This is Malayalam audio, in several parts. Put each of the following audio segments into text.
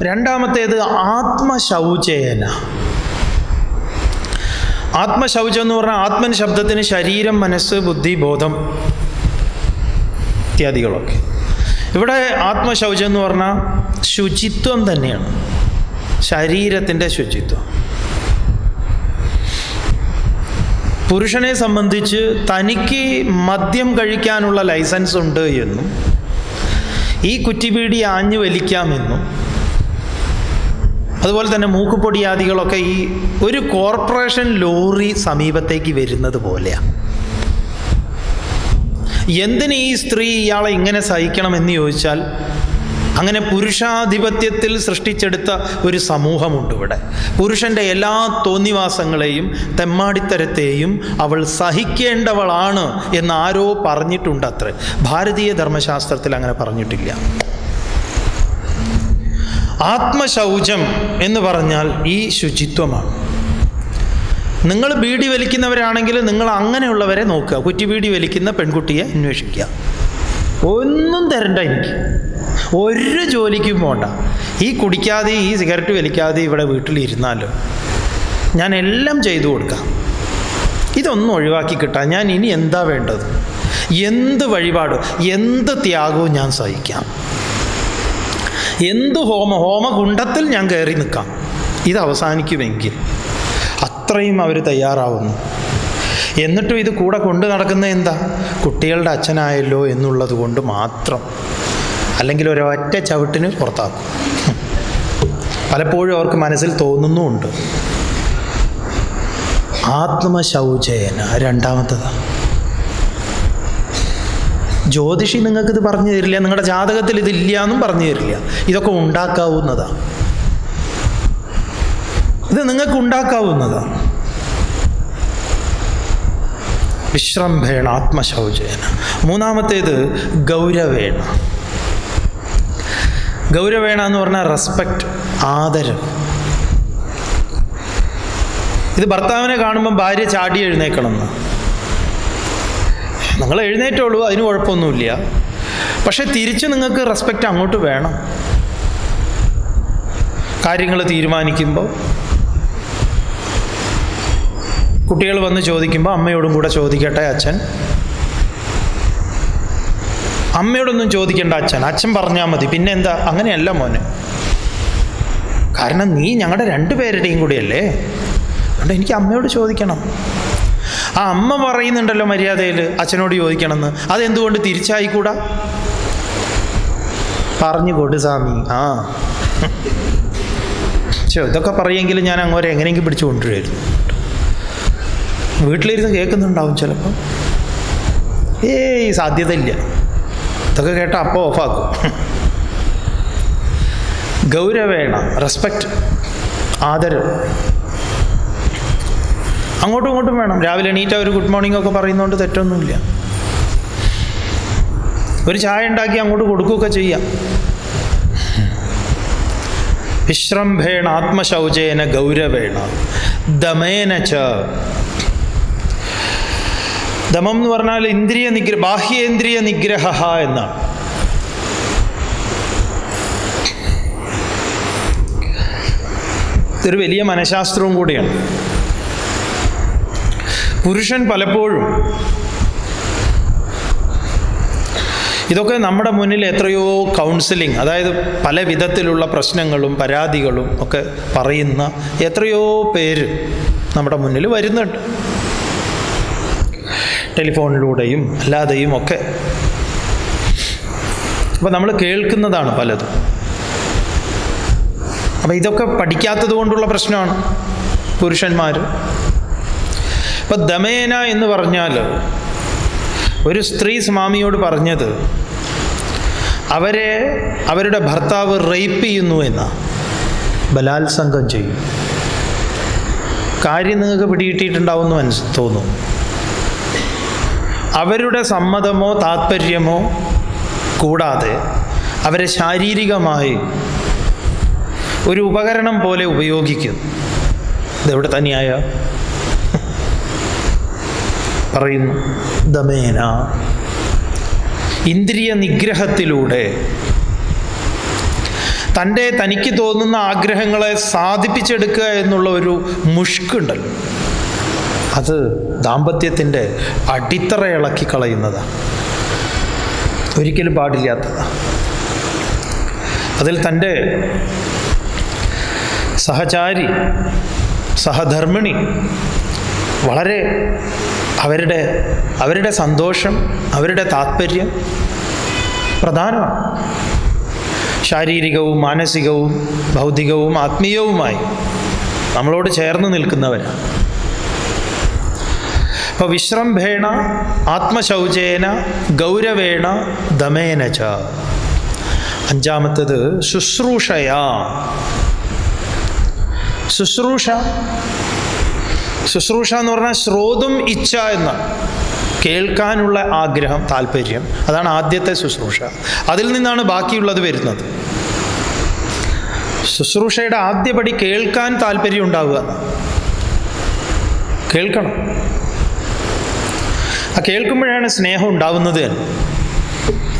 രണ്ടാമത്തേത് ആത്മശൗചേന. ആത്മശൗചം എന്ന് പറഞ്ഞാൽ ആത്മൻ ശബ്ദത്തിന് ശരീരം മനസ്സ് ബുദ്ധി ബോധം ഇത്യാദികളൊക്കെ. ഇവിടെ ആത്മശൗചം എന്ന് പറഞ്ഞാൽ ശുചിത്വം തന്നെയാണ്. ശരീരത്തിന്റെ ശുചിത്വം. പുരുഷനെ സംബന്ധിച്ച് തനിക്ക് മദ്യം കഴിക്കാനുള്ള ലൈസൻസ് ഉണ്ട് എന്നും ഈ കുറ്റിപീടി ആഞ്ഞു വലിക്കാമെന്നും അതുപോലെ തന്നെ മൂക്കുപൊടിയാദികളൊക്കെ ഈ ഒരു കോർപ്പറേഷൻ ലോറി സമീപത്തേക്ക് വരുന്നത് പോലെയാണ് എന്തിന് ഈ സ്ത്രീ ഇയാളെ ഇങ്ങനെ സഹിക്കണമെന്ന് ചോദിച്ചാൽ അങ്ങനെ പുരുഷാധിപത്യത്തിൽ സൃഷ്ടിച്ചെടുത്ത ഒരു സമൂഹമുണ്ട് ഇവിടെ. പുരുഷന്റെ എല്ലാ തോന്നിവാസങ്ങളെയും തെമ്മാടിത്തരത്തെയും അവൾ സഹിക്കേണ്ടവളാണ് എന്ന് ആരോ പറഞ്ഞിട്ടുണ്ട് അത്ര ഭാരതീയ ധർമ്മശാസ്ത്രത്തിൽ അങ്ങനെ പറഞ്ഞിട്ടില്ല. ആത്മശൗചം എന്ന് പറഞ്ഞാൽ ഈ ശുചിത്വമാണ്. നിങ്ങൾ ബീഡി വലിക്കുന്നവരാണെങ്കിൽ നിങ്ങൾ അങ്ങനെയുള്ളവരെ നോക്കുക. കുറ്റി ബീഡി വലിക്കുന്ന പെൺകുട്ടിയെ അന്വേഷിക്കുക. ഒന്നും തരണ്ട എനിക്ക്. ഒരു ജോലിക്കും പോണ്ട. ഈ കുടിക്കാതെ ഈ സിഗരറ്റ് വലിക്കാതെ ഇവിടെ വീട്ടിലിരുന്നാലോ ഞാൻ എല്ലാം ചെയ്തു കൊടുക്കാം. ഇതൊന്നും ഒഴിവാക്കി കിട്ടാം ഞാൻ ഇനി എന്താ വേണ്ടത്? എന്ത് വഴിപാടും എന്ത് ത്യാഗവും ഞാൻ സഹിക്കാം? എന്ത് ഹോമ? ഹോമകുണ്ടത്തിൽ ഞാൻ കയറി നിൽക്കാം. ഇത് അവസാനിക്കുമെങ്കിൽ അത്രയും അവർ തയ്യാറാവുന്നു. എന്നിട്ടും ഇത് കൂടെ കൊണ്ടു നടക്കുന്ന എന്താ? കുട്ടികളുടെ അച്ഛനായല്ലോ എന്നുള്ളത് കൊണ്ട് മാത്രം. അല്ലെങ്കിൽ ഒരൊറ്റ ചവിട്ടിന് പുറത്താക്കും. പലപ്പോഴും അവർക്ക് മനസ്സിൽ തോന്നുന്നുമുണ്ട്. ആത്മശൗചേന രണ്ടാമത്തതാണ് ജ്യോതിഷി നിങ്ങൾക്കിത് പറഞ്ഞു തരില്ല നിങ്ങളുടെ ജാതകത്തിൽ ഇതില്ല എന്നും പറഞ്ഞു തരില്ല. ഇതൊക്കെ ഉണ്ടാക്കാവുന്നതാണ്. ഇത് നിങ്ങൾക്ക് ഉണ്ടാക്കാവുന്നതാണ്. വിശ്രംഭേണ ആത്മശൗചേന. മൂന്നാമത്തേത് ഗൗരവേണ. ഗൗരവേണ എന്ന് പറഞ്ഞാൽ റെസ്പെക്റ്റ് ആദരം. ഇത് ഭർത്താവിനെ കാണുമ്പോൾ ഭാര്യ ചാടി എഴുന്നേക്കണമെന്ന്. നിങ്ങൾ എഴുന്നേറ്റുള്ളൂ അതിന് കുഴപ്പമൊന്നുമില്ല. പക്ഷെ തിരിച്ച് നിങ്ങൾക്ക് റെസ്പെക്റ്റ് അങ്ങോട്ട് വേണം. കാര്യങ്ങൾ തീരുമാനിക്കുമ്പോൾ കുട്ടികൾ വന്ന് ചോദിക്കുമ്പോൾ അമ്മയോടും കൂടെ ചോദിക്കട്ടെ അച്ഛൻ? അമ്മയോടൊന്നും ചോദിക്കേണ്ട അച്ഛൻ. അച്ഛൻ പറഞ്ഞാൽ മതി. പിന്നെ എന്താ അങ്ങനെയല്ല മോനെ. കാരണം നീ ഞങ്ങളുടെ രണ്ടു രണ്ടുപേരുടെയും കൂടിയല്ലേ? അതുകൊണ്ട് എനിക്ക് അമ്മയോട് ചോദിക്കണം. ആ അമ്മ പറയുന്നുണ്ടല്ലോ മര്യാദയിൽ അച്ഛനോട് ചോദിക്കണമെന്ന്. അതെന്തുകൊണ്ട് തിരിച്ചായിക്കൂടാ? പറഞ്ഞു കൊടു സ്വാമി. ആ. ചോ ഇതൊക്കെ പറയുമെങ്കിൽ ഞാൻ അങ്ങോട്ട് എങ്ങനെയെങ്കിലും പിടിച്ചു കൊണ്ടുവരുമായിരുന്നു. വീട്ടിലിരുന്ന് കേൾക്കുന്നുണ്ടാവും ചിലപ്പോൾ ഏയ് സാധ്യതയില്ല. ഇതൊക്കെ കേട്ടാൽ അപ്പോൾ ഓഫാക്കും. ഗൗരവേണ റെസ്പെക്റ്റ് ആദരവ്. അങ്ങോട്ടും ഇങ്ങോട്ടും വേണം. രാവിലെ എണീറ്റ ഒരു ഗുഡ് മോർണിംഗ് ഒക്കെ പറയുന്നതുകൊണ്ട് തെറ്റൊന്നുമില്ല. ഒരു ചായ ഉണ്ടാക്കി അങ്ങോട്ട് കൊടുക്കുകയൊക്കെ ചെയ്യാം. വിശ്രംഭേണ ആത്മശൗചേന ഗൗരവേണ. ദമേന ച. ദമം എന്ന് പറഞ്ഞാൽ ഇന്ദ്രിയ നിഗ്ര ബാഹ്യേന്ദ്രിയ നിഗ്രഹ എന്നാണ്. ഇതൊരു വലിയ മനഃശാസ്ത്രവും കൂടിയാണ്. പുരുഷൻ പലപ്പോഴും ഇതൊക്കെ നമ്മുടെ മുന്നിൽ എത്രയോ കൗൺസിലിംഗ് അതായത് പല വിധത്തിലുള്ള പ്രശ്നങ്ങളും പരാതികളും ഒക്കെ പറയുന്ന എത്രയോ പേര് നമ്മുടെ മുന്നിൽ വരുന്നുണ്ട്. ടെലിഫോണിലൂടെയും അല്ലാതെയും ഒക്കെ. അപ്പോൾ നമ്മൾ കേൾക്കുന്നതാണ് പലതും. അപ്പോൾ ഇതൊക്കെ പഠിക്കാത്തത് കൊണ്ടുള്ള പ്രശ്നമാണ് പുരുഷന്മാർ ഇപ്പം ദമേന എന്ന് പറഞ്ഞാൽ ഒരു സ്ത്രീ സ്വാമിയോട് പറഞ്ഞത് അവരെ അവരുടെ ഭർത്താവ് റേപ്പ് ചെയ്യുന്നു എന്ന. ബലാത്സംഗം ചെയ്യും. കാര്യം നിങ്ങൾക്ക് പിടികിട്ടിയിട്ടുണ്ടാവുമെന്ന് മനസ്സ് തോന്നുന്നു അവരുടെ സമ്മതമോ താത്പര്യമോ കൂടാതെ അവരെ ശാരീരികമായി ഒരു ഉപകരണം പോലെ ഉപയോഗിക്കും ഇതെവിടെ തന്നെയായ പറയുന്നു. ദമേന ഇന്ദ്രിയ നിഗ്രഹത്തിലൂടെ തന്റെ തനിക്ക് തോന്നുന്ന ആഗ്രഹങ്ങളെ സാധിപ്പിച്ചെടുക്കുക എന്നുള്ള ഒരു മുഷ്കുണ്ടല്ലോ. അത് ദാമ്പത്യത്തിന്റെ അടിത്തറ ഇളക്കി കളയുന്നതാണ് ഒരിക്കലും പാടില്ലാത്തതാണ് അതിൽ തന്റെ സഹചാരി സഹധർമ്മിണി വളരെ അവരുടെ അവരുടെ സന്തോഷം അവരുടെ താത്പര്യം പ്രധാനമാണ്. ശാരീരികവും മാനസികവും ഭൗതികവും ആത്മീയവുമായി നമ്മളോട് ചേർന്ന് നിൽക്കുന്നവരാണ് അപ്പോൾ വിശ്രംഭേണ ആത്മശൗചേന ഗൗരവേണ ദമേന ച. അഞ്ചാമത്തത് ശുശ്രൂഷയാ. ശുശ്രൂഷ ശുശ്രൂഷ എന്ന് പറഞ്ഞാൽ ശ്രോതും ഇച്ഛ എന്ന കേൾക്കാനുള്ള ആഗ്രഹം താല്പര്യം. അതാണ് ആദ്യത്തെ ശുശ്രൂഷ. അതിൽ നിന്നാണ് ബാക്കിയുള്ളത് വരുന്നത്. ശുശ്രൂഷയുടെ ആദ്യപടി കേൾക്കാൻ താല്പര്യം ഉണ്ടാവുക. കേൾക്കണം. ആ കേൾക്കുമ്പോഴാണ് സ്നേഹം ഉണ്ടാവുന്നത് തന്നെ.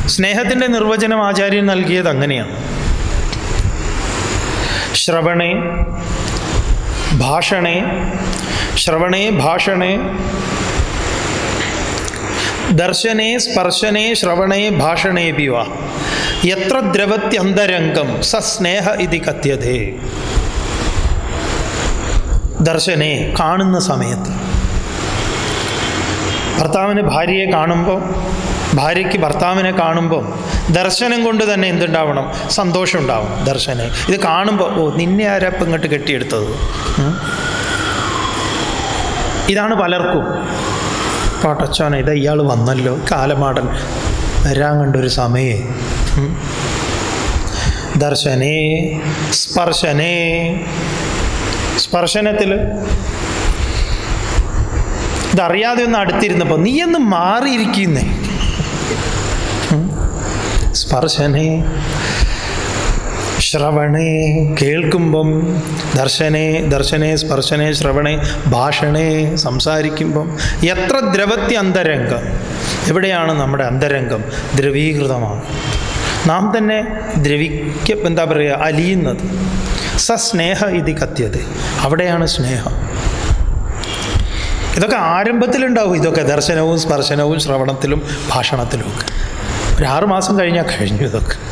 സ്നേഹത്തിന്റെ നിർവചനം ആചാര്യൻ നൽകിയത് അങ്ങനെയാണ്. ശ്രവണേ ഭാഷണേ ശ്രവണേ ഭാഷണേ. ദർശനേ സ്പർശനേ ശ്രവണേ ഭാഷണേ പിവ എത്ര ദ്രവത്യന്തരംഗം സസ്നേഹ ഇതി കഥ്യതേ. ദർശനെ കാണുന്ന സമയത്ത്. ഭർത്താവിന് ഭാര്യയെ കാണുമ്പോൾ ഭാര്യയ്ക്ക് ഭർത്താവിനെ കാണുമ്പോൾ ദർശനം കൊണ്ട് തന്നെ എന്തുണ്ടാവണം? സന്തോഷം ഉണ്ടാവണം ദർശനെ. ഇത് കാണുമ്പോൾ ഓ നിന്നെ ആരപ്പം ഇങ്ങോട്ട് കെട്ടിയെടുത്തത്? ഇതാണ് പലർക്കും. പാട്ടച്ചോനെ ഇത് ഇയാൾ വന്നല്ലോ. കാലമാടൻ വരാൻ കണ്ടൊരു സമയേ. ദർശനേ സ്പർശനേ. സ്പർശനത്തിൽ ഇതറിയാതെ ഒന്ന് അടുത്തിരുന്നപ്പോൾ നീ ഒന്ന് മാറിയിരിക്കുന്നേ? സ്പർശനേ ശ്രവണേ കേൾക്കുമ്പം ദർശനേ ദർശനേ സ്പർശനേ ശ്രവണേ ഭാഷണേ സംസാരിക്കുമ്പം എത്ര ദ്രവത്തി അന്തരംഗം. എവിടെയാണ് നമ്മുടെ അന്തരംഗം? ദ്രവീകൃതമാണ്. നാം തന്നെ ദ്രവിക്ക എന്താ പറയുക അലിയുന്നത്. സസ്നേഹ ഇത് കത്തിയത് അവിടെയാണ് സ്നേഹം. ഇതൊക്കെ ആരംഭത്തിലുണ്ടാവും. ഇതൊക്കെ ദർശനവും സ്പർശനവും ശ്രവണത്തിലും ഭാഷണത്തിലും ഒക്കെ. ഒരു ആറ് മാസം കഴിഞ്ഞാൽ കഴിഞ്ഞു ഇതൊക്കെ.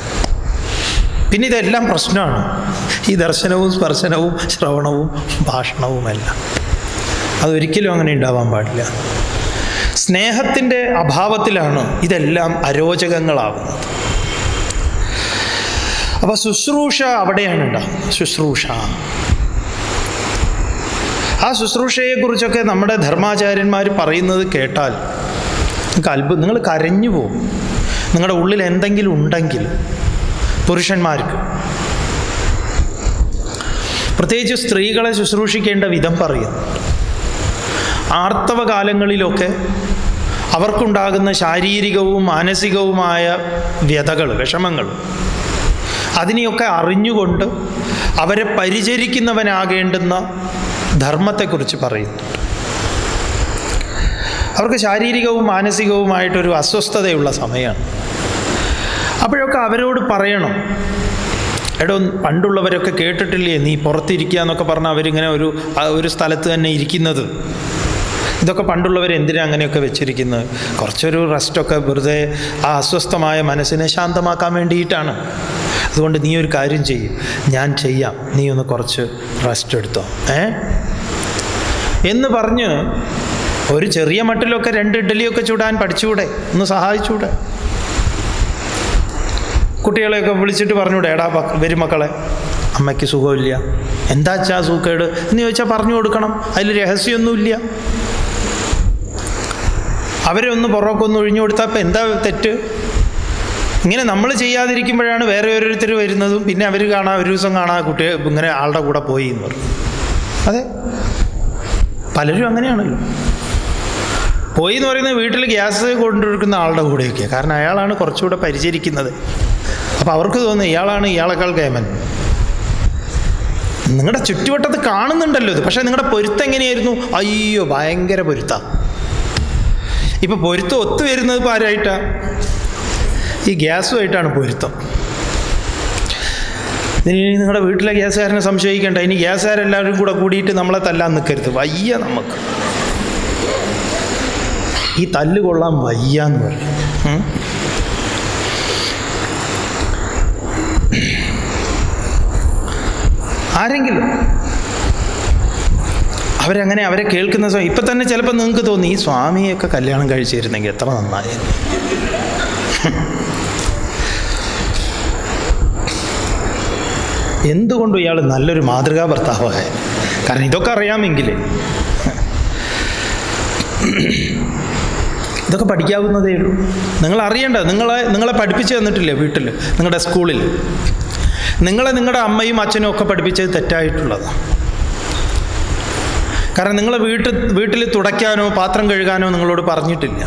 പിന്നെ ഇതെല്ലാം പ്രശ്നമാണ്. ഈ ദർശനവും സ്പർശനവും ശ്രവണവും ഭാഷണവുമെല്ലാം അതൊരിക്കലും അങ്ങനെ ഉണ്ടാവാൻ പാടില്ല. സ്നേഹത്തിന്റെ അഭാവത്തിലാണ് ഇതെല്ലാം അരോചകങ്ങളാവുന്നത്. അപ്പോൾ ശുശ്രൂഷ അവിടെയാണ് ഉണ്ടാവുന്നത് ശുശ്രൂഷ. ആ ശുശ്രൂഷയെക്കുറിച്ചൊക്കെ നമ്മുടെ ധർമാചാര്യന്മാർ പറയുന്നത് കേട്ടാൽ നിങ്ങൾക്ക് അത്ഭുതം. നിങ്ങൾ കരഞ്ഞു പോകും. നിങ്ങളുടെ ഉള്ളിൽ എന്തെങ്കിലും ഉണ്ടെങ്കിൽ പുരുഷന്മാർക്ക്. പ്രത്യേകിച്ച് സ്ത്രീകളെ ശുശ്രൂഷിക്കേണ്ട വിധം പറയുന്നു. ആർത്തവ കാലങ്ങളിലൊക്കെ അവർക്കുണ്ടാകുന്ന ശാരീരികവും മാനസികവുമായ വ്യതകൾ വിഷമങ്ങൾ അതിനെയൊക്കെ അറിഞ്ഞുകൊണ്ട് അവരെ പരിചരിക്കുന്നവനാകേണ്ടുന്ന ധർമ്മത്തെക്കുറിച്ച് പറയുന്നു. അവർക്ക് ശാരീരികവും മാനസികവുമായിട്ടൊരു അസ്വസ്ഥതയുള്ള സമയമാണ്. അപ്പോഴൊക്കെ അവരോട് പറയണം. എടോ പണ്ടുള്ളവരൊക്കെ കേട്ടിട്ടില്ലേ നീ പുറത്തിരിക്കുക എന്നൊക്കെ പറഞ്ഞാൽ അവരിങ്ങനെ ഒരു ഒരു സ്ഥലത്ത് തന്നെ ഇരിക്കുന്നത്. ഇതൊക്കെ പണ്ടുള്ളവർ എന്തിനാ അങ്ങനെയൊക്കെ വെച്ചിരിക്കുന്നത്? കുറച്ചൊരു റെസ്റ്റൊക്കെ വെറുതെ ആ അസ്വസ്ഥമായ മനസ്സിനെ ശാന്തമാക്കാൻ വേണ്ടിയിട്ടാണ്. അതുകൊണ്ട് നീ ഒരു കാര്യം ചെയ്യും. ഞാൻ ചെയ്യാം. നീ ഒന്ന് കുറച്ച് റെസ്റ്റ് എടുത്തോ. ഏ? എന്ന് പറഞ്ഞ് ഒരു ചെറിയ മട്ടിലൊക്കെ രണ്ട് ഇഡ്ഡലിയൊക്കെ ചൂടാൻ പഠിച്ചുകൂടെ? ഒന്ന് സഹായിച്ചൂടെ കുട്ടികളെയൊക്കെ വിളിച്ചിട്ട് പറഞ്ഞൂടെ എടാ വരും മക്കളെ. അമ്മയ്ക്ക് സുഖമില്ല. എന്താ വെച്ചാ സൂക്കേട് എന്ന് ചോദിച്ചാൽ പറഞ്ഞു കൊടുക്കണം. അതിൽ രഹസ്യമൊന്നുമില്ല. അവരെ ഒന്ന് പുറമൊക്കെ ഒന്ന് ഒഴിഞ്ഞു കൊടുത്താൽ ഇപ്പം എന്താ തെറ്റ്? ഇങ്ങനെ നമ്മൾ ചെയ്യാതിരിക്കുമ്പോഴാണ് വേറെ ഓരോരുത്തർ വരുന്നതും. പിന്നെ അവർ കാണാൻ ഒരു ദിവസം കാണാൻ കുട്ടിയെ ഇങ്ങനെ ആളുടെ കൂടെ പോയി എന്ന് പറഞ്ഞു. അതെ. പലരും അങ്ങനെയാണല്ലോ. പോയി എന്ന് പറയുന്നത് വീട്ടിൽ ഗ്യാസ് കൊണ്ടുവരുന്ന ആളുടെ കൂടെയൊക്കെയാണ് കാരണം അയാളാണ് കുറച്ചുകൂടെ പരിചരിക്കുന്നത്. അപ്പോൾ അവർക്ക് തോന്നുന്നു ഇയാളാണ് ഇയാളെക്കാൾ കേമൻ. നിങ്ങളുടെ ചുറ്റുവട്ടത്ത് കാണുന്നുണ്ടല്ലോ ഇത്. പക്ഷേ നിങ്ങളുടെ പൊരുത്തം എങ്ങനെയായിരുന്നു? അയ്യോ ഭയങ്കര പൊരുത്ത. ഇപ്പം പൊരുത്തം ഒത്തു വരുന്നത് ഇപ്പോൾ ആരായിട്ടാ? ഈ ഗ്യാസുമായിട്ടാണ് പൊരുത്തം. ഇനി നിങ്ങളുടെ വീട്ടിലെ ഗ്യാസുകാരനെ സംശയിക്കേണ്ട. ഇനി ഗ്യാസുകാരെല്ലാവരും കൂടെ കൂടിയിട്ട് നമ്മളെ തല്ലാൻ നിൽക്കരുത് വയ്യ നമുക്ക്. ഈ തല്ല് കൊള്ളാൻ വയ്യ എന്ന് പറയും ആരെങ്കിലും അവരങ്ങനെ അവരെ കേൾക്കുന്ന സമയം ഇപ്പം തന്നെ ചിലപ്പോൾ നിങ്ങൾക്ക് തോന്നി ഈ സ്വാമിയൊക്കെ കല്യാണം കഴിച്ചിരുന്നെങ്കിൽ എത്ര നന്നായി. എന്തുകൊണ്ടും ഇയാൾ നല്ലൊരു മാതൃകാ ഭർത്താവായ? കാരണം ഇതൊക്കെ അറിയാമെങ്കിൽ ഇതൊക്കെ പഠിക്കാവുന്നതേ ഉള്ളൂ. നിങ്ങൾ അറിയേണ്ട നിങ്ങളെ നിങ്ങളെ പഠിപ്പിച്ചു തന്നിട്ടില്ലേ വീട്ടിൽ നിങ്ങളുടെ സ്കൂളിൽ നിങ്ങളെ നിങ്ങളുടെ അമ്മയും അച്ഛനും ഒക്കെ പഠിപ്പിച്ചത് തെറ്റായിട്ടുള്ളതാണ് കാരണം നിങ്ങളെ വീട്ടിൽ വീട്ടിൽ തുടയ്ക്കാനോ പാത്രം കഴുകാനോ നിങ്ങളോട് പറഞ്ഞിട്ടില്ല.